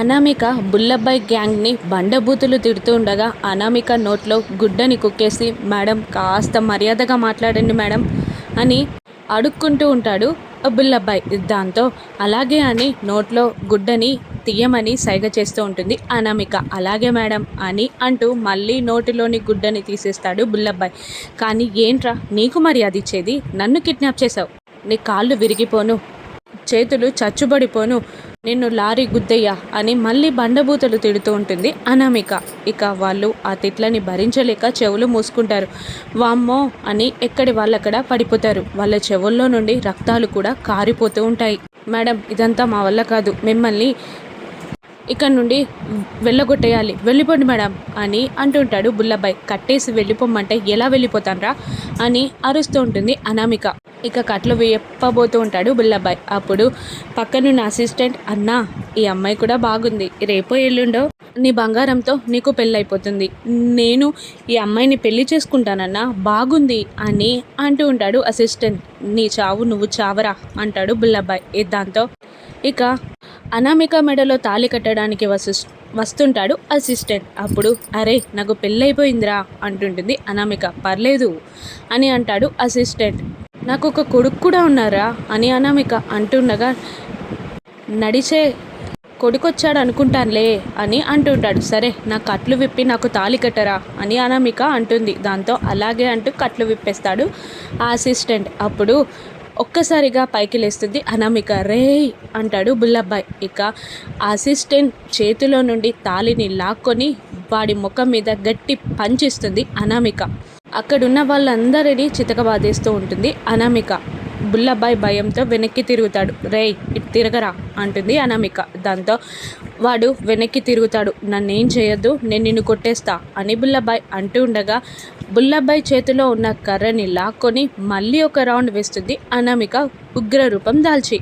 అనామిక బుల్లబ్బాయి గ్యాంగ్ని బండబూతులు తిడుతూ ఉండగా అనామిక నోట్లో గుడ్డని కుక్కేసి మేడం కాస్త మర్యాదగా మాట్లాడండి మేడం అని అడుక్కుంటూ ఉంటాడు బుల్లబ్బాయి. దాంతో అలాగే అని నోట్లో గుడ్డని తీయమని సైగ చేస్తూ ఉంటుంది అనామిక. అలాగే మేడం అని అంటూ మళ్ళీ నోటిలోని గుడ్డని తీసేస్తాడు బుల్లబ్బాయి. కానీ ఏంట్రా నీకు మర్యాద ఇచ్చేది? నన్ను కిడ్నాప్ చేసావు నీ కాళ్ళు విరిగిపోను చేతులు చచ్చుబడిపోను నిన్ను లారీ గుద్దయ్యా అని మళ్ళీ బండబూతలు తిడుతూ ఉంటుంది అనామిక. ఇక వాళ్ళు ఆ తిట్లని భరించలేక చెవులు మూసుకుంటారు. వామ్మో అని ఎక్కడి వాళ్ళక్కడ పడిపోతారు. వాళ్ళ చెవుల్లో నుండి రక్తాలు కూడా కారిపోతూ ఉంటాయి. మేడం ఇదంతా మా వల్ల కాదు. మిమ్మల్ని ఇక్కడ నుండి వెళ్ళగొట్టేయాలి. వెళ్ళిపోండి మేడం అని అంటుంటాడు బుల్లబ్బాయి కట్టేసి వెళ్ళిపోమంటే ఎలా వెళ్ళిపోతానరా అని అరుస్తూ ఉంటుంది అనామిక. ఇక కట్లు వేయప్పబోతూ ఉంటాడు బుల్లబ్బాయి. అప్పుడు పక్కనున్న అసిస్టెంట్ అన్నా ఈ అమ్మాయి కూడా బాగుంది. రేపో ఎల్లుండో నీ బంగారంతో నీకు పెళ్ళైపోతుంది. నేను ఈ అమ్మాయిని పెళ్ళి చేసుకుంటానన్నా బాగుంది అని అంటూ ఉంటాడు అసిస్టెంట్ నీ చావు నువ్వు చావరా అంటాడు బుల్లబ్బాయి. దాంతో ఇక అనామిక మెడలో తాళి కట్టడానికి వసిస్ వస్తుంటాడు అసిస్టెంట్ అప్పుడు అరే నాకు పెళ్ళైపోయిందిరా అంటుంటుంది అనామిక. పర్లేదు అని అంటాడు అసిస్టెంట్ నాకు ఒక కొడుకు కూడా ఉన్నారా? అని అనామిక అంటుండగా నడిచే కొడుకొచ్చాడు అనుకుంటానులే అని అంటుంటాడు. సరే నా కట్లు విప్పి నాకు తాళి కట్టరా? అని అనామిక అంటుంది. దాంతో అలాగే అంటూ కట్లు విప్పేస్తాడు ఆ అసిస్టెంట్. అప్పుడు ఒక్కసారిగా పైకి లేస్తుంది అనామిక. రే అంటాడు బుల్లబ్బాయ్. ఇక అసిస్టెంట్ చేతిలో నుండి తాళిని లాక్కొని వాడి ముఖం మీద గట్టి పంచిస్తుంది అనామిక. అక్కడున్న వాళ్ళందరినీ చితకబాదేస్తూ ఉంటుంది అనామిక. బుల్లబ్బాయి భయంతో వెనక్కి తిరుగుతాడు. రేయ్ ఇటు తిరగరా అంటుంది అనామిక. దాంతో వాడు వెనక్కి తిరుగుతాడు. నన్నేం చేయొద్దు నేను నిన్ను కొట్టేస్తా అని బుల్లబ్బాయి అంటూ ఉండగా బుల్లబ్బాయి చేతిలో ఉన్న కర్రని లాక్కొని మళ్ళీ ఒక రౌండ్ వేస్తుంది అనామిక ఉగ్ర రూపం దాల్చి.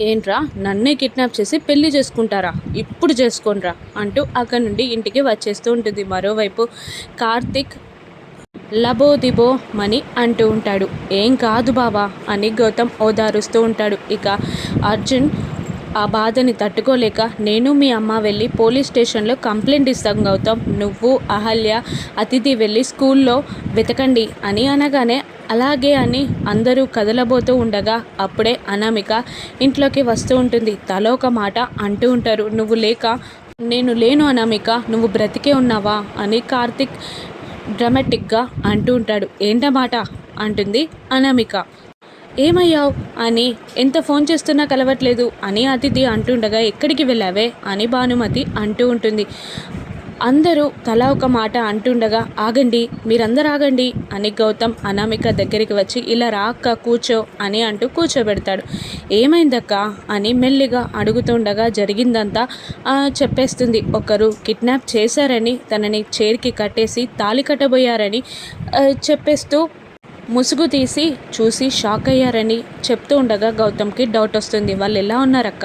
ఏంట్రా నన్నే కిడ్నాప్ చేసి పెళ్ళి చేసుకుంటారా? ఇప్పుడు చేసుకోనరా అంటూ అక్కడి నుండి ఇంటికి వచ్చేస్తూ ఉంటుంది. మరోవైపు కార్తిక్ లబోదిబో మని అంటూ ఉంటాడు. ఏం కాదు బావా అని గౌతమ్ ఓదారుస్తూ ఉంటాడు. ఇక అర్జున్ ఆ బాధని తట్టుకోలేక నేను మీ అమ్మ వెళ్ళి పోలీస్ స్టేషన్లో కంప్లైంట్ ఇస్తాం గౌతమ్. నువ్వు అహల్య అతిథి వెళ్ళి స్కూల్లో వెతకండి అని అనగానే అలాగే అని అందరూ కదలబోతూ ఉండగా అప్పుడే అనామిక ఇంట్లోకి వస్తూ ఉంటుంది. తలో ఒక మాట అంటూ ఉంటారు. నువ్వు లేక నేను లేను అనామిక. నువ్వు బ్రతికే ఉన్నావా? అని కార్తిక్ డ్రమాటిక్గా అంటూ ఉంటాడు. ఏంటమాట? అంటుంది అనామిక. ఏమయ్యావు? అని. ఎంత ఫోన్ చేస్తున్నా కలవట్లేదు అని అతిథి అంటుండగా ఎక్కడికి వెళ్ళావే? అని భానుమతి అంటూ ఉంటుంది. అందరూ తలా ఒక మాట అంటుండగా ఆగండి మీరందరూ ఆగండి అని గౌతమ్ అనామిక దగ్గరికి వచ్చి ఇలా రా అక్క కూర్చో అని అంటూ కూర్చోబెడతాడు. ఏమైందక్క? అని మెల్లిగా అడుగుతుండగా జరిగిందంతా చెప్పేస్తుంది. ఒకరు కిడ్నాప్ చేశారని తనని చేరికి కట్టేసి తాలి కట్టబోయారని చెప్పేస్తూ ముసుగు తీసి చూసి షాక్ అయ్యారని చెప్తూ ఉండగా గౌతమ్కి డౌట్ వస్తుంది. వాళ్ళు ఎలా ఉన్నారక్క?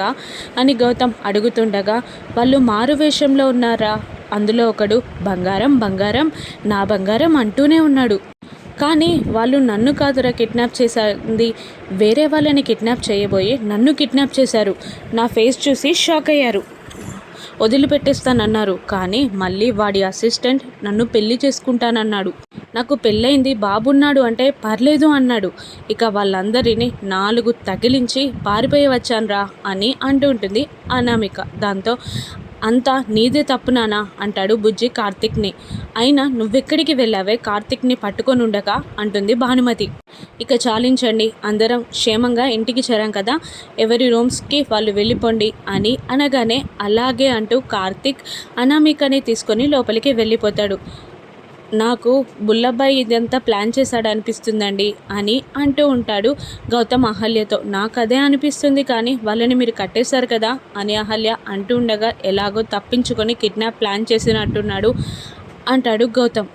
అని గౌతమ్ అడుగుతుండగా వాళ్ళు మారు వేషంలో ఉన్నారా? అందులో ఒకడు బంగారం బంగారం నా బంగారం అంటూనే ఉన్నాడు. కానీ వాళ్ళు నన్ను కాదురా కిడ్నాప్ చేసింది. వేరే వాళ్ళని కిడ్నాప్ చేయబోయి నన్ను కిడ్నాప్ చేశారు. నా ఫేస్ చూసి షాక్ అయ్యారు. వదిలిపెట్టేస్తానన్నారు. కానీ మళ్ళీ వాడి అసిస్టెంట్ నన్ను పెళ్ళి చేసుకుంటానన్నాడు. నాకు పెళ్ళైంది బాబున్నాడు అంటే పర్లేదు అన్నాడు. ఇక వాళ్ళందరినీ నాలుగు తగిలించి పారిపోయి వచ్చానురా అని అంటూ ఉంటుంది అనామిక. దాంతో అంతా నీదే తప్పునానా అంటాడు బుజ్జి కార్తిక్ని. అయినా నువ్వెక్కడికి వెళ్ళావే? కార్తిక్ని పట్టుకొని ఉండక అంటుంది భానుమతి. ఇక చాలించండి. అందరం క్షేమంగా ఇంటికి చేరాం కదా? ఎవరి రూమ్స్కి వాళ్ళు వెళ్ళిపోండి అని అనగానే అలాగే అంటూ కార్తిక్ అనామికని తీసుకొని లోపలికి వెళ్ళిపోతాడు. నాకు బుల్లబ్బాయి ఇదంతా ప్లాన్ చేశాడు అనిపిస్తుందండి అని అంటూ ఉంటాడు గౌతమ్ అహల్యతో. నాకు అదే అనిపిస్తుంది కానీ వాళ్ళని మీరు కట్టేశారు కదా అని అహల్య అంటూ ఉండగా ఎలాగో తప్పించుకొని కిడ్నాప్ ప్లాన్ చేసినట్టున్నాడు అంటాడు గౌతమ్.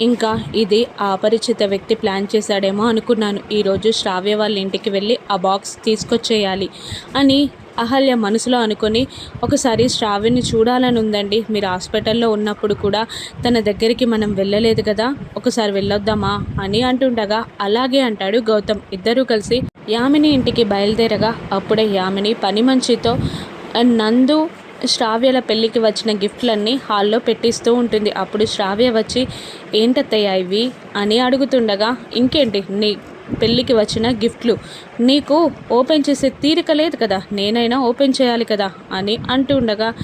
ఇంకా ఇది అపరిచిత వ్యక్తి ప్లాన్ చేశాడేమో అనుకున్నాను. ఈరోజు శ్రావ్య వాళ్ళ ఇంటికి వెళ్ళి ఆ బాక్స్ తీసుకొచ్చేయాలి అని అహల్య మనసులో అనుకొని ఒకసారి శ్రావ్యని చూడాలని ఉందండి. మీరు హాస్పిటల్లో ఉన్నప్పుడు కూడా తన దగ్గరికి మనం వెళ్ళలేదు కదా ఒకసారి వెళ్ళొద్దామా అని అంటుండగా అలాగే అంటాడు గౌతమ్. ఇద్దరూ కలిసి యామిని ఇంటికి బయలుదేరగా అప్పుడే యామిని పని మంచితో నందు శ్రావ్యల పెళ్ళికి వచ్చిన గిఫ్ట్లన్నీ హాల్లో పెట్టిస్తూ ఉంటుంది. అప్పుడు శ్రావ్య వచ్చి ఏంటత్తయ్యా ఇవి? అని అడుగుతుండగా ఇంకేంటి? నీ పెళ్ళికి వచ్చిన గిఫ్ట్లు. నీకు ఓపెన్ చేసే తీరిక లేదు కదా? నేనైనా ఓపెన్ చేయాలి కదా? అని అంటూ ఉండగా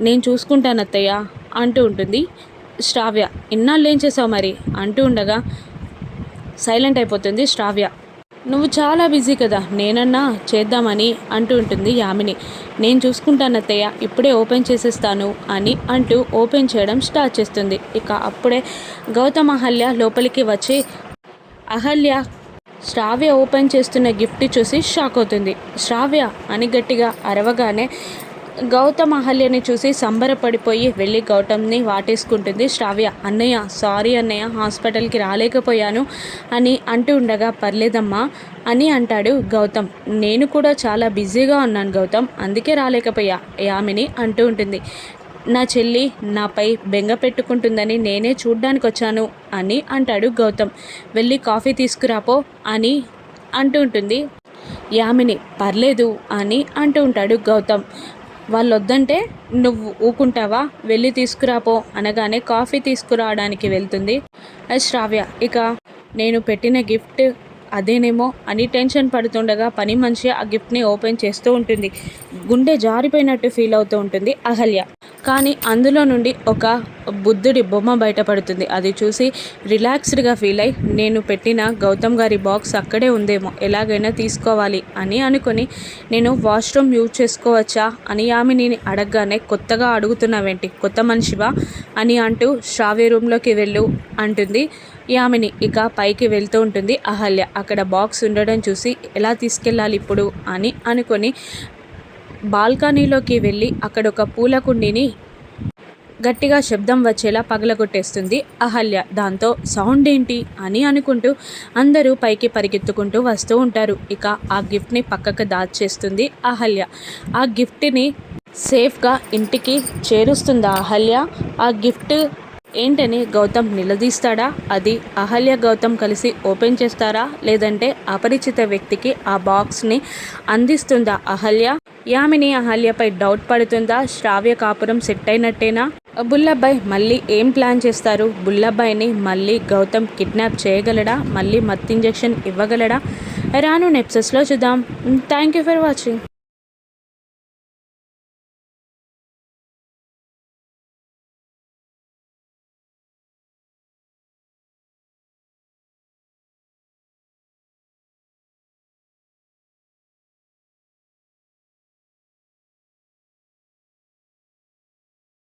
నేను చూసుకుంటాను అత్తయ్య అంటూ ఉంటుంది శ్రావ్య. ఇన్నాళ్ళు ఏం చేసావు మరి? అంటూ ఉండగా సైలెంట్ అయిపోతుంది శ్రావ్య. నువ్వు చాలా బిజీ కదా? నేనన్నా చేద్దామని అంటూ ఉంటుంది యామిని. నేను చూసుకుంటాను అత్తయ్య ఇప్పుడే ఓపెన్ చేసేస్తాను అని అంటూ ఓపెన్ చేయడం స్టార్ట్ చేస్తుంది. ఇక అప్పుడే గౌతమ్ అహల్య లోపలికి వచ్చి అహల్య శ్రావ్య ఓపెన్ చేస్తున్న గిఫ్ట్ చూసి షాక్ అవుతుంది. శ్రావ్య అని గట్టిగా అరవగానే గౌతమ్ అహల్యని చూసి సంబరపడిపోయి వెళ్ళి గౌతమ్ని వాటేసుకుంటుంది. శ్రావ్య అన్నయ్య సారీ అన్నయ్య హాస్పిటల్కి రాలేకపోయాను అని అంటూ ఉండగా పర్లేదమ్మా అని అంటాడు గౌతమ్. నేను కూడా చాలా బిజీగా ఉన్నాను గౌతమ్ అందుకే రాలేకపోయా యామిని అంటూ ఉంటుంది. నా చెల్లి నాపై బెంగ పెట్టుకుంటుందని నేనే చూడ్డానికి వచ్చాను అని అంటాడు గౌతమ్. వెళ్ళి కాఫీ తీసుకురాపో అని అంటూ ఉంటుంది యామిని పర్లేదు అని అంటూ ఉంటాడు గౌతమ్. వాళ్ళు వద్దంటే నువ్వు ఊకుంటావా? వెళ్ళి తీసుకురాపో అనగానే కాఫీ తీసుకురావడానికి వెళ్తుంది. శ్రావ్య ఇక నేను పెట్టిన గిఫ్ట్ అదేనేమో అని టెన్షన్ పడుతుండగా పని మనిషి ఆ గిఫ్ట్ని ఓపెన్ చేస్తూ ఉంటుంది. గుండె జారిపోయినట్టు ఫీల్ అవుతూ ఉంటుంది అహల్య. కానీ అందులో నుండి ఒక బుద్ధుడి బొమ్మ బయటపడుతుంది అది చూసి రిలాక్స్డ్గా ఫీల్ అయి నేను పెట్టిన గౌతమ్ గారి బాక్స్ అక్కడే ఉందేమో ఎలాగైనా తీసుకోవాలి అని అనుకుని నేను వాష్రూమ్ యూజ్ చేసుకోవచ్చా అని యామిని అడగగానే కొత్తగా అడుగుతున్నావేంటి కొత్త మనిషివా అని అంటూ శ్రావ్య రూమ్లోకి వెళ్ళు అంటుంది యామిని. ఇక పైకి వెళ్తూ ఉంటుంది అహల్య. అక్కడ బాక్స్ ఉండడం చూసి ఎలా తీసుకెళ్ళాలి ఇప్పుడు అని అనుకొని బాల్కనీలోకి వెళ్ళి అక్కడ ఒక పూల కుండీని గట్టిగా శబ్దం వచ్చేలా పగలగొట్టేస్తుంది అహల్య. దాంతో సౌండ్ ఏంటి అని అనుకుంటూ అందరూ పైకి పరిగెత్తుకుంటూ వస్తూ ఉంటారు. ఇక ఆ గిఫ్ట్ని పక్కకు దాచేస్తుంది అహల్య. ఆ గిఫ్ట్ని సేఫ్గా ఇంటికి చేరుస్తుందా అహల్య? ఆ గిఫ్ట్ ఏంటని గౌతమ్ నిలదీస్తాడా? అది అహల్య గౌతమ్ కలిసి ఓపెన్ చేస్తారా? లేదంటే అపరిచిత వ్యక్తికి ఆ బాక్స్ని అందిస్తుందా అహల్య? యామిని అహల్యపై డౌట్ పడుతుందా? శ్రావ్య కాపురం సెట్ అయినట్టేనా? బుల్లబ్బాయ్ మళ్ళీ ఏం ప్లాన్ చేస్తారు? బుల్లబ్బాయిని మళ్ళీ గౌతమ్ కిడ్నాప్ చేయగలడా? మళ్ళీ మత్ ఇంజెక్షన్ ఇవ్వగలడా? రాను నెప్సెస్లో చూద్దాం. Thank you for watching.